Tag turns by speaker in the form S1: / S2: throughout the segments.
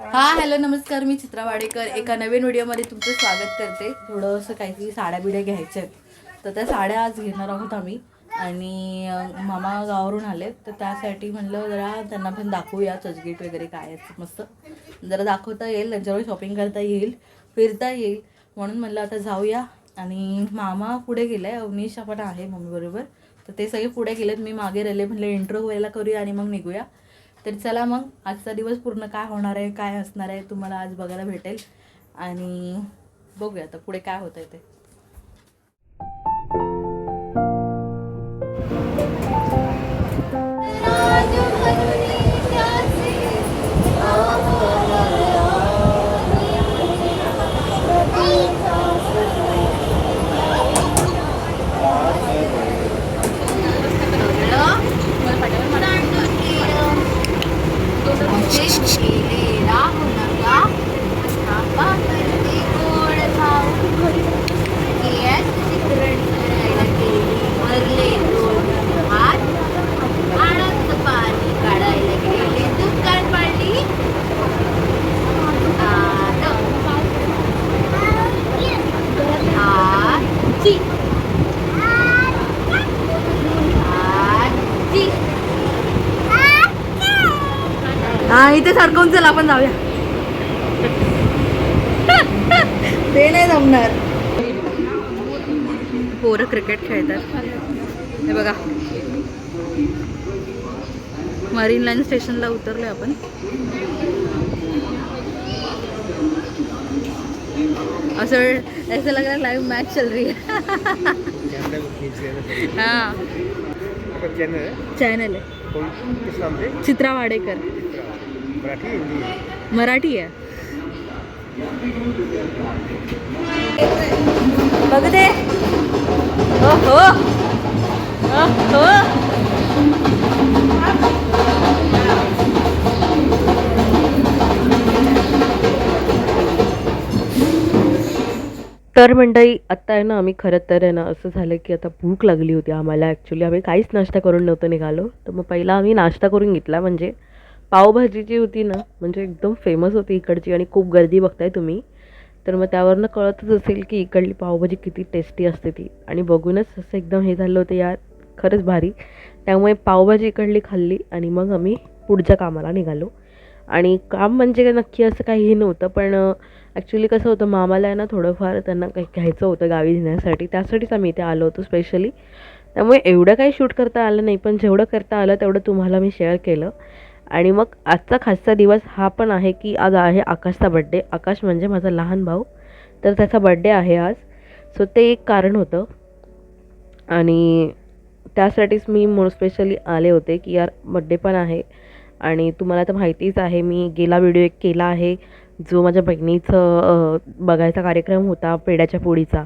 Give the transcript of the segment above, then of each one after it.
S1: हा हॅलो नमस्कार मी चित्रा वाडेकर. एका नवीन व्हिडिओमध्ये तुमचं स्वागत करते. थोडंसं काहीतरी साड्या बिड्या घ्यायच्या आहेत. तर त्या साड्या आज घेणार आहोत आम्ही. आणि मामा गावावरून आले तर त्यासाठी म्हणलं जरा त्यांना पण दाखवूया चचगीट वगैरे काय असतं मस्त. जरा दाखवता येईल त्यांच्यावर शॉपिंग करता येईल फिरता येईल. म्हणून म्हणलं आता जाऊया. आणि मामा पुढे गेलाय अवनीश पण आहे मम्मीबरोबर तर ते सगळे पुढे गेलेत. मी मागे राहिले म्हणलं इंट्रो व्हायला करूया आणि मग निघूया. तर चला मग आजचा दिवस पूर्ण काय होणार आहे काय असणार आहे तुम्हाला आज बघायला भेटेल. आणि बघूया आता पुढे काय होत आहे ते. हा इथे सरकवून चल आपण जाऊया. ते नाही जमणार. पोरं क्रिकेट खेळतात. हे बघा. मरीन लाईन स्टेशनला उतरलोय आपण. असं ऐसा लग रहा है लाइव मैच चल रही है. हाँ.
S2: आपका चैनल है
S1: चॅनल आहे. चित्रा वाडेकर.
S2: मराठी हिंदी.
S1: मराठी आहे. बघ दे. ओहो हो.
S3: तर मंडळी आत्ता आहे ना आम्ही खरं तर आहे ना असं झालं की आता भूक लागली होती आम्हाला. ॲक्च्युली आम्ही काहीच नाश्ता करून नव्हतं निघालो. तर मग पहिला आम्ही नाश्ता करून घेतला म्हणजे पावभाजी जी होती ना म्हणजे एकदम फेमस होती इकडची आणि खूप गर्दी बघताय तुम्ही. तर मग त्यावरनं कळतच असेल की इकडली पावभाजी किती टेस्टी असते ती. आणि बघूनच असं एकदम हे झालं होतं यार खरंच भारी. त्यामुळे पावभाजी इकडली खाल्ली आणि मग आम्ही पुढच्या कामाला निघालो. आणि काम म्हणजे काय नक्की असं काहीही नव्हतं पण ॲक्च्युली कसं होतं मामाला आहे ना थोडंफार त्यांना काही घ्यायचं होतं गावी नेण्यासाठी. त्यासाठीच आम्ही इथे आलो होतो स्पेशली त्यामुळे एवढं काही शूट करता आलं नाही पण जेवढं करता आलं तेवढं तुम्हाला मी शेअर केलं. आणि मग आजचा खासचा दिवस हा पण आहे की आज आहे आकाशचा बड्डे आकाश म्हणजे माझा लहान भाऊ. तर त्याचा बड्डे आहे आज. सो ते एक कारण होतं. आणि त्यासाठीच मी म्हणून स्पेशली आले होते की यार बड्डे पण आहे. आणि तुम्हाला तर माहितीच आहे मी गेला व्हिडिओ एक केला आहे जो माझ्या बहिणीचं बघायचा कार्यक्रम होता पेड्याच्या पोळीचा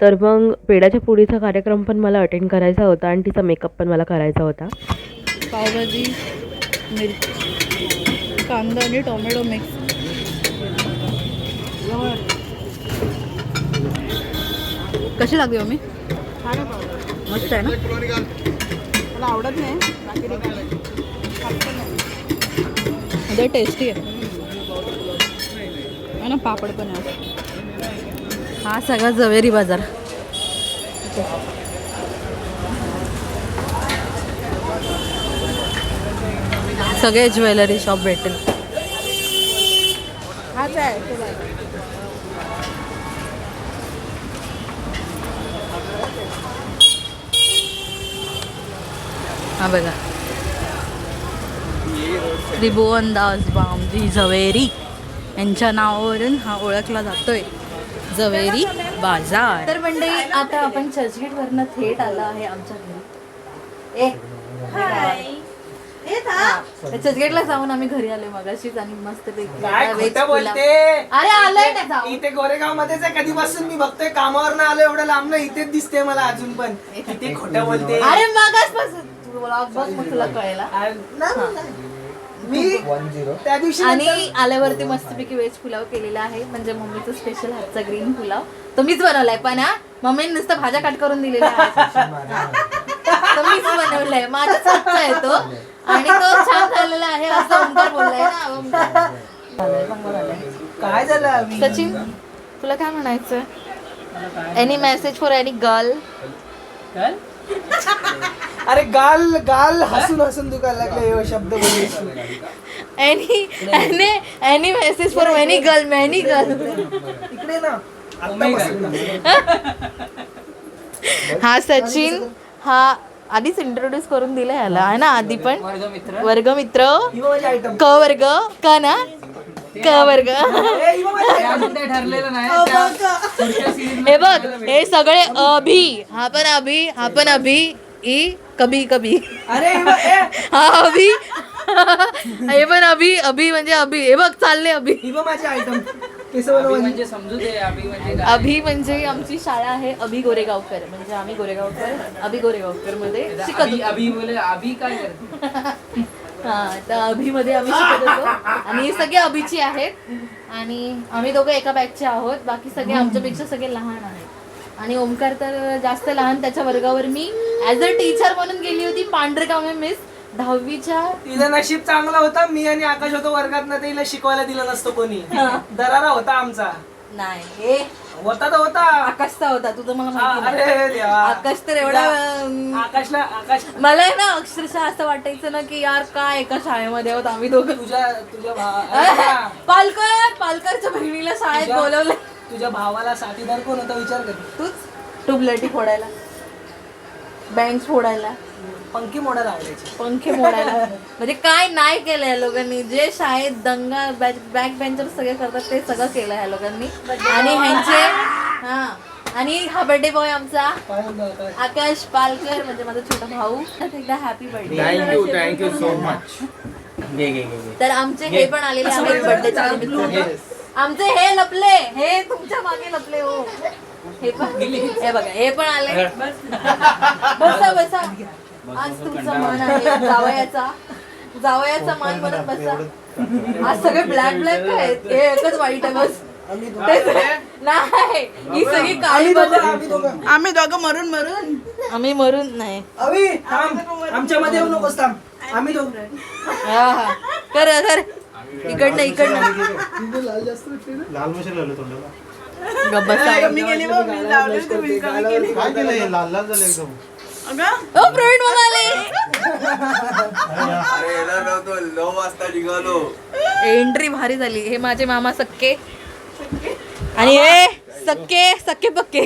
S3: तर मग पेड्याच्या पोळीचा कार्यक्रम पण मला अटेंड करायचा होता आणि तिचा मेकअप पण मला करायचा होता.
S1: पावभाजी. मिरची कांदा आणि टोमॅटो मिक्स. कशी लागली मम्मी? मस्त आहे ना?
S4: मला आवडत नाही.
S1: उद्या टेस्टी आहे. ना पापड पण आहे. हा सगळा जवेरी बाजार. सगळे ज्वेलरी शॉप भेटेल.
S4: हाच आहे तुला
S1: हा बघा. त्रिभुवन दास बामजी झवेरी. यांच्या नावावरून हा ओळखला जातोय. झवेरी बाजार. तर मंडळी आता आपण चर्चगेट वरनं थेट आलो आहे आमच्या घरी. ए चर्चगेटला जाऊन आम्ही घरी आलो मगाशीच आणि मस्त
S5: काय खोटं बोलते?
S1: अरे आलोय ना
S5: इथे गोरेगाव मध्येच आहे. कधीपासून मी बघतोय कामावर ना आलो एवढं लांब ना इथेच दिसते मला अजून पण. किती खोटं बोलते?
S1: अरे vlog बघ मग तुला कळेला
S5: त्या दिवशी
S1: आणि आल्यावरती मस्तपैकी व्हेज पुलाव केलेला आहे. म्हणजे मम्मीचं स्पेशल हातचा ग्रीन पुलाव. तो मीच बनवलाय पण हा मम्मीने नुसतं भाज्या कट करून दिलेल्या आहेत. तो मीच बनवलाय. माझाच हातचा आहे तो. आणि तो छान झालेला आहे असं ओंकार बोललाय ना झालंय
S5: काय झालं?
S1: सचिन तुला काय म्हणायचं any message for any girl
S5: अरे गाल गाल हसून हसून दुखायला लागले हे शब्द बोलून.
S1: Any any any message for any girl many girl
S5: इकडे ना आता बसलो ना.
S1: हा सचिन हा आधीच इंट्रोड्यूस करून दिला याला आहे ना आधी पण? वर्गमित्र.
S5: माझी आयटम
S1: क वर्ग. क ना? क वर्ग.
S5: ही बघ. माझी.
S1: हे बघ हे सगळे अभि. हा पण अभि हा पण अभि ई कभी कभी.
S5: अरे ही
S1: हा अभि. हे पण अभि अभि म्हणजे अभि. हे बघ चालले अभि.
S5: ही बघ माझी आयटम केस बनवायची
S1: अभि म्हणजे आमची शाळा आहे अभि गोरेगावकर. म्हणजे आम्ही गोरेगावकर अभि गोरेगावकरमध्ये शिकत होतो.
S6: अभी बोले अभी काय करते?
S1: हा तर अभिमध्ये आम्ही शिकत होतो. आणि हे सगळे अभिची आहेत. आणि आम्ही दोघं एका बॅचचे आहोत. बाकी सगळे आमच्यापेक्षा सगळे लहान आहेत. आणि ओमकार तर जास्त लहान त्याच्या वर्गावर मी ऍज अ टीचर म्हणून गेली होती पांढरकामे मिस दहावीच्या
S5: तिचं नशीब चांगलं होतं. मी आणि आकाश होतो वर्गात ना तिला शिकवायला दिलं नसतं कोणी. दरारा होता आमचा.
S1: नाही हे
S5: होता तर होता.
S1: आकाशचा होता. तुझं मला
S5: हा,
S1: माहिती नाही.
S5: अरे देवा.
S1: आकाश तर एवढा अं,
S5: आकाशला आकाश.
S1: मला आहे ना अक्षरशः असं वाटायचं ना की यार काय एका शाळेमध्ये आहोत आम्ही दोघं.
S5: तुझ्या तुझ्या भा- अरे हा,
S1: पालकर पालकरच्या बहिणीला शाळेत
S5: तुझ्या-
S1: बोलवलं.
S5: तुझ्या भावाला साथीदार कोण होता? विचार कर.
S1: तूच? ट्यूबलाईटी फोडायला. बँक्स फोडायला.
S5: पंखी मोडायला आवडायची.
S1: पंखे मोडायला. म्हणजे काय नाही केलं या लोकांनी. जे शाळेत दंगा बॅक बेंचर सगळे करतात ते सगळं केलं ह्या लोकांनी. आणि ह्यांचे हा. आणि हा बर्थडे बॉय आमचा.
S5: आकाश?
S1: पालकर म्हणजे माझा छोटा भाऊ. एकदा happy birthday
S2: thank you thank you so much घे घे घे घे.
S1: तर आमचे हे पण आलेले आहेत बर्थडेच्या निमित्ताने. आमचे हे लपले. हे तुमच्या मागे लपले हो. हे पण. हे बघा हे पण आले. बसा बसा. आज तुमचा मान आहे जावयाचा. जावयाचा मान म्हणत बसा. आज सगळे ब्लॅक ब्लॅक काय आहेत? हे एकच वाईट आहे बस. नाही ही सगळी काळी
S5: आम्ही दोघं
S1: बदल
S5: आम्ही दोघं.
S4: आम्ही दोघं मरून मरून.
S1: आम्ही मरून नाही.
S5: आमच्या मध्ये येऊ नकोस थांब. आम्ही दोघं.
S1: हा हा. कर कर. इकडनं इकडनं.
S2: लाल मशाल लावलं तोंडाला.
S1: गप्प बसा.
S4: मी गेली बघ, मी लावली होती, मी कमी केली.
S2: काय केलं हे लाल लाल झालं एकदम.
S1: ओ प्रवीण एंट्री भारी झाली. हे माझे मामा सक्के. आणि हे सक्के सक्के पक्के.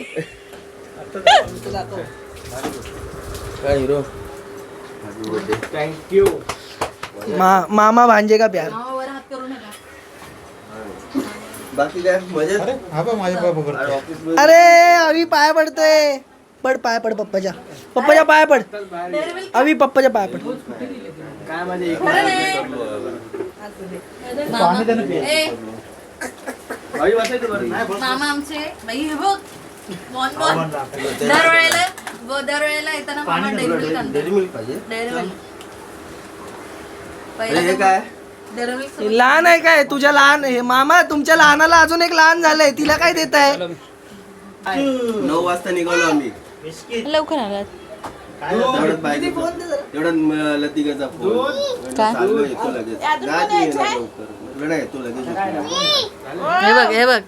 S2: थँक्यू
S5: मा मामा भांजे का प्यार?
S1: मामावर हात करू नका.
S7: बाकी काय?
S2: करतो
S5: अरे अभि पाय पडतोय. पड पाय पड पप्पाच्या. पप्पाच्या पाय पड. अभि पप्पाच्या पाय पड.
S2: काय माझे
S1: खरं नाही मामा ए, मामा आमचे बाई हे बघ. बॉन बॉन दरवेळेला व दरवेळेला येताना मामा डेअरी मिल्क आणतात
S7: डेअरी मिल्क पाहिजे.
S1: डेअरी मिल्क
S7: अरे हे काय?
S5: लहान आहे काय? तुझ्या लहान हे मामा तुमच्या लहानाला अजून एक लहान झालंय. तिला काय देत आहे
S7: नऊ वाजता निघालो आम्ही.
S1: लवकर आलात.
S7: म- लतिकाचा फोन.
S1: काय?
S7: चाललो येतो लगेच. येणार लवकर. येतो लगेच येतो.
S1: हे बघ हे बघ.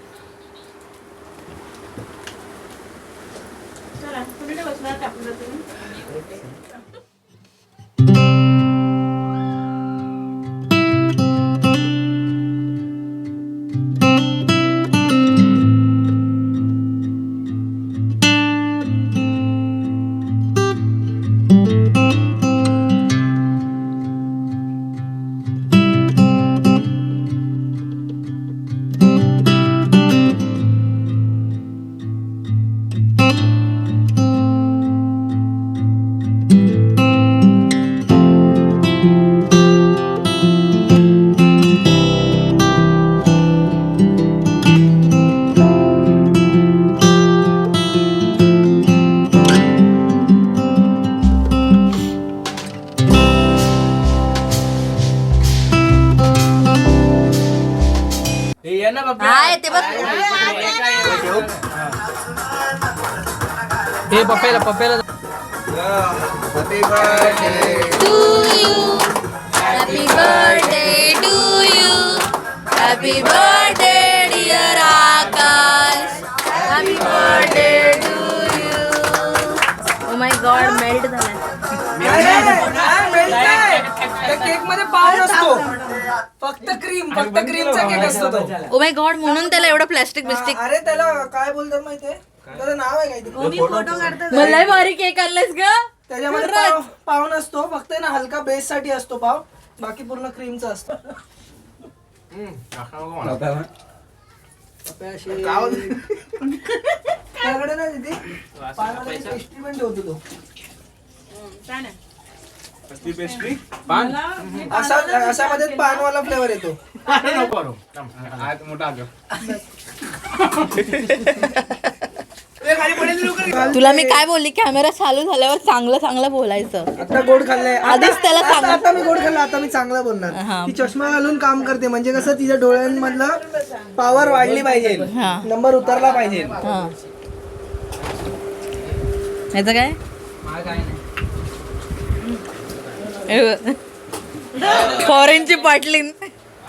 S1: ते बघ.
S6: हे पप्प्याला पप्प्याला
S7: Happy birthday.
S1: to you. Happy birthday to you. Happy birthday dear Akash happy birthday to you oh my God melt झालाय
S5: केकमध्ये पाव नसतो. फक्त क्रीम फक्त क्रीमचा केक असतो तो.
S1: ओ माय गॉड Oh म्हणून त्याला एवढं प्लॅस्टिक बिस्टिक
S5: अरे त्याला काय बोलतात माहितीये त्याचं नाव आहे काहीतरी.
S1: मला भारी केक आणलायस ग.
S5: त्याच्यामध्ये पाव पाव नसतो. फक्त ना हलका बेस साठी असतो पाव. बाकी पूर्ण क्रीमचा असतो. त्याकडे ना तिथे पानाला एक पेस्ट्री पण ठेवतो तो असा असा मध्ये पानवाला फ्लेवर येतो
S1: तुला मी काय बोलली? कॅमेरा चालू झाल्यावर चांगलं चांगलं बोलायचं.
S5: आता गोड खाल्लंय.
S1: आधीच त्याला
S5: आता-
S1: सांग.
S5: आता मी गोड खाल्लं आता मी चांगला बोलणार. ती चष्मा घालून काम करते. म्हणजे कसं तिच्या डोळ्यांमधलं पॉवर वाढली पाहिजे.
S1: हा.
S5: नंबर उतरला पाहिजे.
S1: हा. ह्याचं काय? फॉरेनची पाटलीन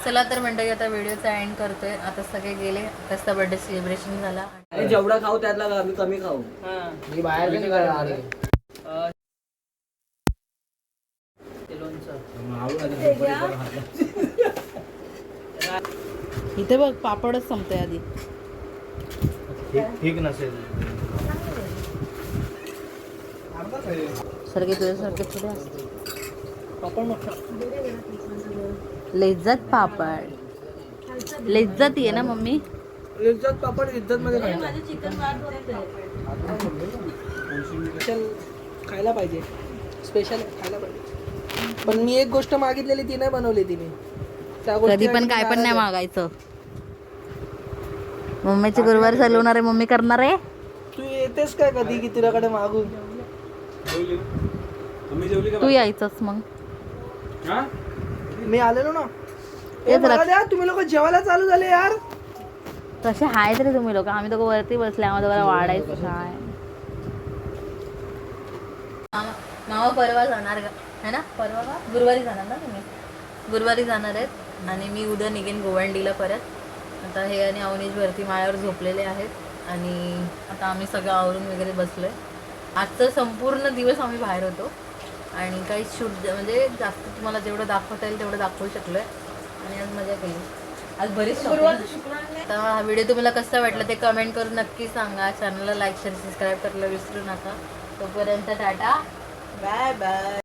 S1: चला तर मंडळी आता व्हिडिओचा एंड करतोय. आता सगळे गेले. कसं बर्थडे सेलिब्रेशन झाला.
S5: जेवढा खाऊ त्यातला आम्ही कमी खाऊ.
S6: मी बाहेर गेले
S1: इथे बघ पापडच संपतोय आधी.
S7: ठीक नसेल.
S1: सारखे तुझ्यासारखे थोडे असते लेज्जत पापड. लेज्जत आहे ना मम्मी?
S5: इज्जत पापड इज्जत मध्ये स्पेशल खायला पाहिजे. स्पेशल खायला पाहिजे. पण मी एक गोष्ट मागितलेली ती नाही बनवली तिने. त्या
S1: कधी पण काय पण नाही. मागायचं. मम्मीचे गुरुवार चालवणार आहे मम्मी करणार आहे?
S5: तू येतेस काय कधी की तुझ्याकडे मागून?
S1: तू यायचंच मग.
S5: मी आलेलो ना. ए,
S1: तेच
S5: मला
S1: रक्ष-
S5: द्या तुम्ही लोक जेवायला चालू झाले यार.
S1: तसे आहेत रे तुम्ही लोक. आम्ही दोघं वरती बसले आम्हाला दोघांना वाढायचं काय? मामा मामा परवा जाणार का है ना? परवा का? गुरुवारी जाणार ना तुम्ही? गुरुवारी जाणार आहेत आणि मी उद्या निघेन गोवंडीला परत. आता हे आणि अवनीश वरती माळ्यावर झोपलेले आहेत आणि आता आम्ही सगळं आवरून वगैरे बसलोय. आजचा संपूर्ण दिवस आम्ही बाहेर होतो. आणि काही शूट म्हणजे जास्त तुम्हाला जेवढं दाखवता येईल तेवढं दाखवू शकलोय. आणि आज मजा केली. आज बरीच. तर हा व्हिडिओ तुम्हाला कसा वाटला ते कमेंट करून नक्की सांगा. चॅनलला लाईक शेअर सबस्क्राईब करायला विसरू नका. तोपर्यंत टाटा. Bye bye